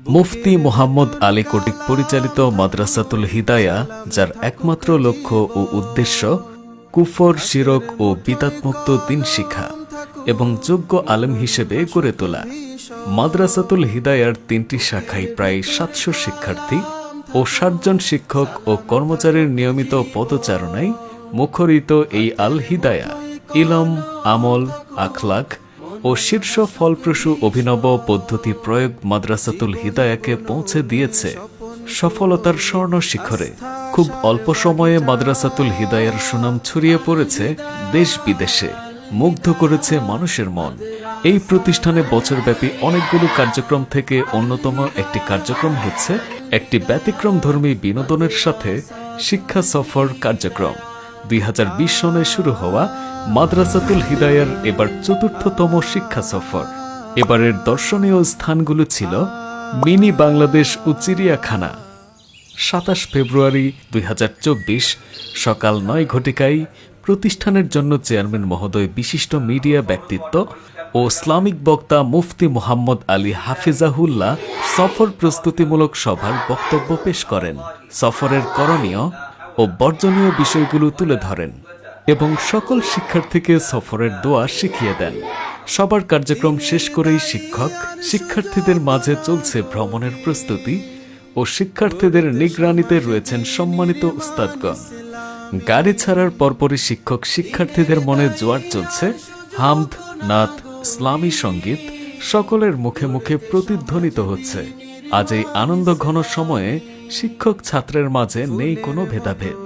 মুফতি মোহাম্মদ আলী কর্তৃক পরিচালিত মাদ্রাসাতুল হিদায়া, যার একমাত্র লক্ষ্য ও উদ্দেশ্য কুফর, শিরক ও বিদাতমুক্ত দিন শিক্ষা এবং যোগ্য আলেম হিসেবে গড়ে তোলা। মাদ্রাসাতুল হিদায়ার তিনটি শাখায় প্রায় সাতশো শিক্ষার্থী ও ষাটজন শিক্ষক ও কর্মচারীর নিয়মিত পদচারণায় মুখরিত এই আল হিদায়া ইলম, আমল আখলাক ও শীর্ষ ফলপ্রসূ অভিনব পদ্ধতি প্রয়োগ মাদ্রাসাতুল হিদায়াকে পৌঁছে দিয়েছে সফলতার স্বর্ণ শিখরে খুব অল্প সময়ে মাদ্রাসাতুল হিদায়ার সুনাম ছড়িয়ে পড়েছে দেশ বিদেশে, মুগ্ধ করেছে মানুষের মন। এই প্রতিষ্ঠানে বছরব্যাপী অনেকগুলো কার্যক্রম থেকে অন্যতম একটি কার্যক্রম হচ্ছে একটি ব্যতিক্রমধর্মী বিনোদনের সাথে শিক্ষা সফর কার্যক্রম। দুই সনে শুরু হওয়া মাদ্রাসাতুল হিদায়ার এবার চতুর্থতম শিক্ষা সফর। এবারের দর্শনীয় স্থানগুলো ছিল মিনি বাংলাদেশ ও চিড়িয়াখানা। সাতাশ ফেব্রুয়ারি দুই হাজার চব্বিশ সকাল নয় ঘটিকায় প্রতিষ্ঠানের জন্য চেয়ারম্যান মহোদয় বিশিষ্ট মিডিয়া ব্যক্তিত্ব ও ইসলামিক বক্তা মুফতি মোহাম্মদ আলী হাফিজাহুল্লাহ সফর প্রস্তুতিমূলক সভার বক্তব্য পেশ করেন। সফরের করণীয় ও বর্জনীয় বিষয়গুলো তুলে ধরেন এবং সকল শিক্ষার্থীকে সফরের দোয়া শিখিয়ে দেন। সবার কার্যক্রম শেষ করেই শিক্ষক, শিক্ষার্থীদের মাঝে চলছে ভ্রমণের প্রস্তুতি ও শিক্ষার্থীদের নিগরানিতে রয়েছেন সম্মানিত উস্তাদগণ। গাড়ি ছাড়ার পরপরই শিক্ষক শিক্ষার্থীদের মনে জোয়ার চলছে। হামদ নাথ ইসলামী সংগীত সকলের মুখে মুখে প্রতিধ্বনিত হচ্ছে। আজ এই আনন্দ ঘন সময়ে শিক্ষক ছাত্রের মাঝে নেই কোনো ভেদাভেদ।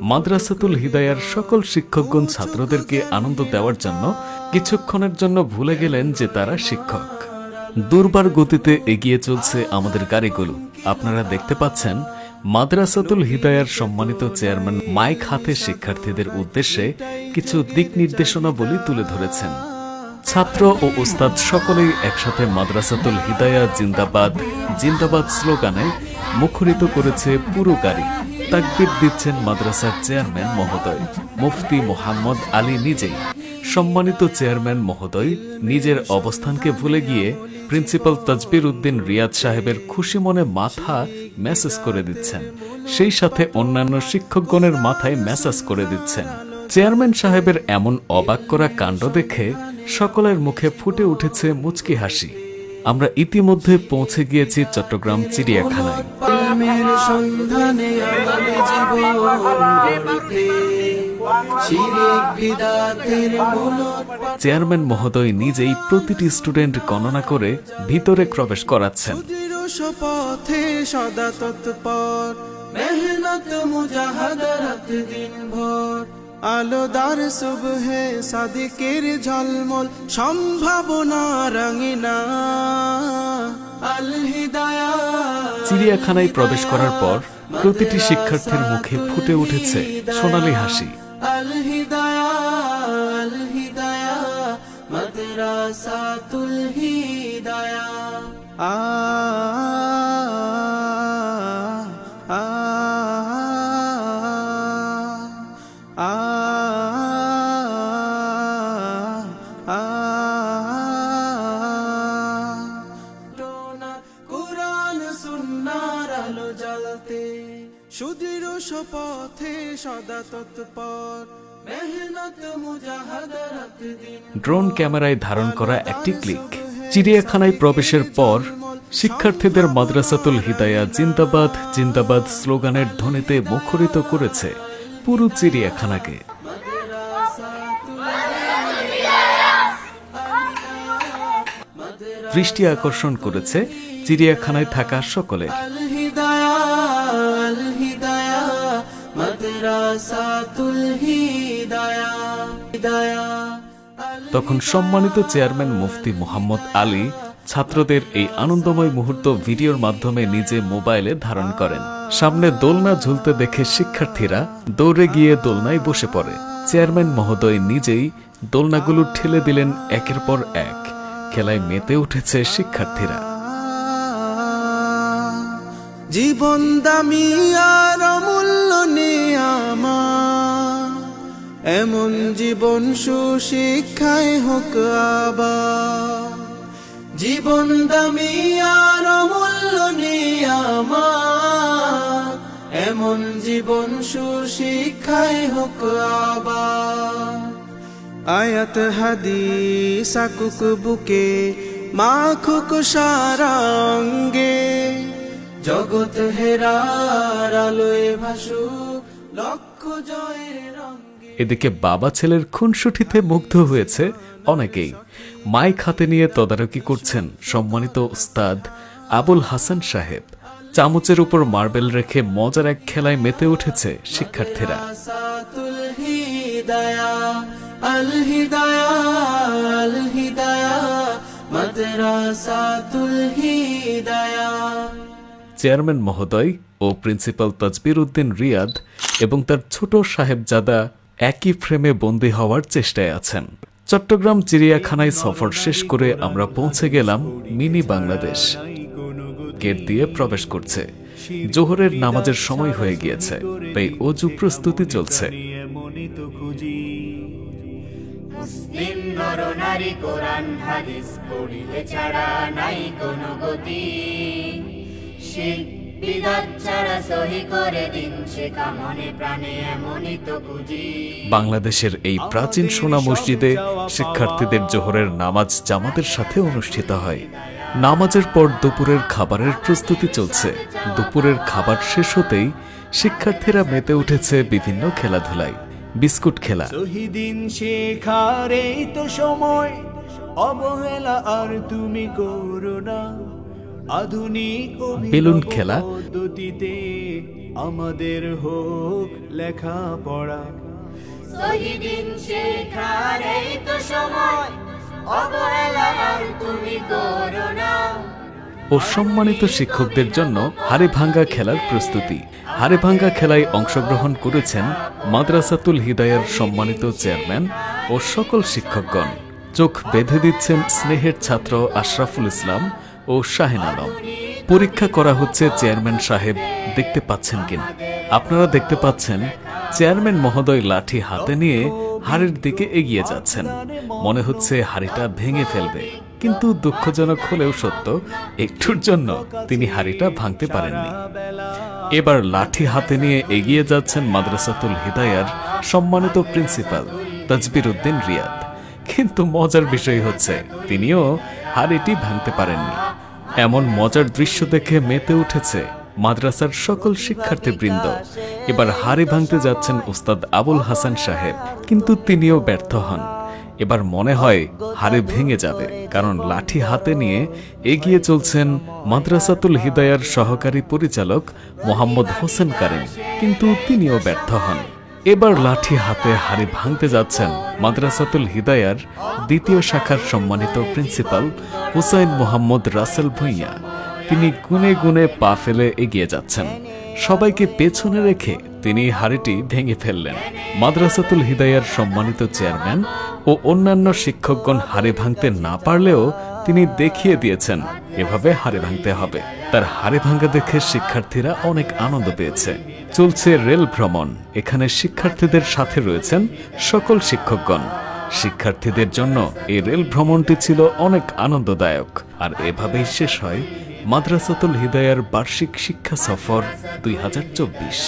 মাদ্রাসাতুল হিদায়ার সকল শিক্ষকগণ ছাত্রদেরকে আনন্দ দেওয়ার জন্য কিছুক্ষণের জন্য ভুলে গেলেন যে তারা শিক্ষক। দুর্বার গতিতে এগিয়ে চলছে আমাদের গাড়িগুলো। আপনারা দেখতে পাচ্ছেন, মাদ্রাসাতুল হিদায়ার সম্মানিত চেয়ারম্যান মাইক হাতে শিক্ষার্থীদের উদ্দেশ্যে কিছু দিক নির্দেশনা নির্দেশনাবলী তুলে ধরেছেন। ছাত্র ও উস্তাদ সকলেই একসাথে মাদ্রাসাতুল হিদায়া জিন্দাবাদ জিন্দাবাদ স্লোগানে মুখরিত করেছে পুরো গাড়ি। তাকবির দিচ্ছেন মাদ্রাসার চেয়ারম্যান মহোদয়, মুফতি মোহাম্মদ আলী নিজেই। সম্মানিত চেয়ারম্যান মহোদয়, নিজের অবস্থানকে ভুলে গিয়ে প্রিন্সিপাল তাজবির উদ্দিন রিয়াদ সাহেবের খুশি মনে মাথা মেসেজ করে দিচ্ছেন। সেই সাথে অন্যান্য শিক্ষকগণের মাথায় মেসেজ করে দিচ্ছেন। চেয়ারম্যান সাহেবের এমন অবাক করা কাণ্ড দেখে সকলের মুখে ফুটে উঠেছে মুচকি হাসি। আমরা ইতিমধ্যে পৌঁছে গিয়েছি চট্টগ্রাম চিড়িয়াখানায়। চেয়ারম্যান মহোদয় নিজেই প্রতিটি স্টুডেন্ট গণনা করে ভিতরে প্রবেশ করাচ্ছেন। পথে সদা তৎপর মেহনত মুজাহাদারত আলোদার সুবহে সাদিকের ঝলমল সম্ভাবনা রঙিনা। আল হিদায়া চিড়িয়াখানায় প্রবেশ করার পর প্রতিটি শিক্ষার্থীর মুখে ফুটে উঠেছে সোনালি হাসি। আল হিদায়া আল হিদায়া মাদ্রাসাতুল হিদায়া আ আ সুদৃঢ় সদা তৎপর। ড্রোন ক্যামেরায় ধারণ করা একটি ক্লিক। চিড়িয়াখানায় প্রবেশের পর শিক্ষার্থীদের মাদ্রাসাতুল হিদায়া জিন্দাবাদ জিন্দাবাদ স্লোগানের ধ্বনিতে মুখরিত করেছে পুরো চিড়িয়াখানাকে। দৃষ্টি আকর্ষণ করেছে চিড়িয়াখানায় থাকা সকলের। তখন সম্মানিত চেয়ারম্যান মুফতি মোহাম্মদ আলী ছাত্রদের এই আনন্দময় মুহূর্ত ভিডিওর মাধ্যমে নিজে মোবাইলে ধারণ করেন। সামনে দোলনা ঝুলতে দেখে শিক্ষার্থীরা দৌড়ে গিয়ে দোলনায় বসে পড়ে। চেয়ারম্যান মহোদয় নিজেই দোলনাগুলো ঠেলে দিলেন একের পর এক। খেলায় মেতে উঠেছে শিক্ষার্থীরা। জীবন দামি আর অমূল্য নেয়ামা এমন জীবন সুশিক্ষায় হোক আবা জীবন দামি আর অমূল্য আমার। এমন জীবন সুশিক্ষায় হোক আবার। আয়াত হাদিস আকুক বুকে, মাখুক সারা অঙ্গে জগৎ হেরার আলোয় ভাসুক লক্ষ জয়ের এদিকে বাবা ছেলের খুনসুটিতে মুগ্ধ হয়েছে অনেকেই। মাইক হাতে নিয়ে তদারকি করছেন সম্মানিত উস্তাদ আবুল হাসান সাহেব। চামচের উপর মার্বেল রেখে মজার এক খেলায় মেতে উঠেছে শিক্ষার্থীরা। মাদ্রাসাতুল হিদায়া। চেয়ারম্যান মহোদয় ও প্রিন্সিপাল তাজবির উদ্দিন রিয়াদ এবং তার ছোট সাহেবজাদা একই ফ্রেমে বন্দী হওয়ার চেষ্টায় আছেন। চট্টগ্রাম চিড়িয়াখানায় সফর শেষ করে আমরা পৌঁছে গেলাম মিনি বাংলাদেশ। গেট দিয়ে প্রবেশ করছে। জোহরের নামাজের সময় হয়ে গিয়েছে। তাই অজু প্রস্তুতি চলছে। নাই কোনো গতি। শিখ বিদাত ছাড়া সহি করে দিন শেখা মনে প্রাণে এমনই তো খুঁজি। বাংলাদেশের এই প্রাচীন সোনা মসজিদে শিক্ষার্থীদের জোহরের নামাজ জামাতের সাথে অনুষ্ঠিত হয়। নামাজের পর দুপুরের খাবারের প্রস্তুতি চলছে। দুপুরের খাবার শেষ হতেই শিক্ষার্থীরা মেতে উঠেছে বিভিন্ন খেলাধুলায়। বিস্কুট খেলা। শহীদিন শেখার এই তো সময়। অবহেলা আর তুমি করো না। বেলুন খেলা। পদ্ধতিতে আমাদের হোক লেখাপড়া। শহীদিন শেখার এই তো সময় অবহেলা তুমি করো না। ও সম্মানিত শিক্ষকদের জন্য হাড়ে ভাঙ্গা খেলার প্রস্তুতি। হাড়ে ভাঙ্গা খেলায় অংশগ্রহণ করেছেন মাদ্রাসাতুল হিদায়ার সম্মানিত চেয়ারম্যান ও সকল শিক্ষকগণ। চোখ বেঁধে দিচ্ছেন স্নেহের ছাত্র আশরাফুল ইসলাম ও শাহিন আলম। পরীক্ষা করা হচ্ছে চেয়ারম্যান সাহেব। দেখতে পাচ্ছেন কিনা? আপনারা দেখতে পাচ্ছেন, চেয়ারম্যান মহোদয় লাঠি হাতে নিয়ে হাড়ের দিকে এগিয়ে যাচ্ছেন। মনে হচ্ছে হাড়িটা ভেঙে ফেলবে। কিন্তু দুঃখজনক হলেও সত্য, একটুর জন্য তিনি হাড়িটা ভাঙতে পারেননি। এবার লাঠি হাতে নিয়ে এগিয়ে যাচ্ছেন মাদ্রাসাতুল হিদায়ার সম্মানিত প্রিন্সিপাল তাজবির উদ্দিন রিয়াদ। কিন্তু মজার বিষয় হচ্ছে, তিনিও হাড়িটি ভাঙতে পারেননি। এমন মজার দৃশ্য দেখে মেতে উঠেছে মাদ্রাসার সকল শিক্ষার্থীবৃন্দ। এবার হাড়ি ভাঙতে যাচ্ছেন উস্তাদ আবুল হাসান সাহেব, কিন্তু তিনিও ব্যর্থ হন। এবার মনে হয় হাড়ে ভেঙে যাবে, কারণ লাঠি হাতে নিয়ে এগিয়ে চলছেন মাদ্রাসাতুল হিদায়ার সহকারী পরিচালক মোহাম্মদ হোসেন কারিম, কিন্তু তিনিও ব্যর্থ হন। এবার লাঠি হাতে হাড়ি ভাঙতে যাচ্ছেন মাদ্রাসাতুল হিদায়ার দ্বিতীয় শাখার সম্মানিত প্রিন্সিপাল হুসাইন মোহাম্মদ রাসেল ভুইয়া। তিনি গুনে গুনে পা ফেলে এগিয়ে যাচ্ছেন। সবাইকে পেছনে রেখে তিনি হাড়িটি ভেঙে ফেললেন। মাদ্রাসাতুল হিদায়ার সম্মানিত চেয়ারম্যান ও অন্যান্য শিক্ষকগণ হাড়ি ভাঙতে না পারলেও তিনি দেখিয়ে দিয়েছেন, এভাবে হাড়ি ভাঙতে হবে। তার হাড়ি ভাঙা দেখে শিক্ষার্থীরা অনেক আনন্দ পেয়েছে। চলছে রেল ভ্রমণ। এখানে শিক্ষার্থীদের সাথে রয়েছেন সকল শিক্ষকগণ। শিক্ষার্থীদের জন্য এই রেল ভ্রমণটি ছিল অনেক আনন্দদায়ক। আর এভাবেই শেষ হয় মাদ্রাসাতুল হিদায়ার বার্ষিক শিক্ষা সফর দুই হাজার চব্বিশ।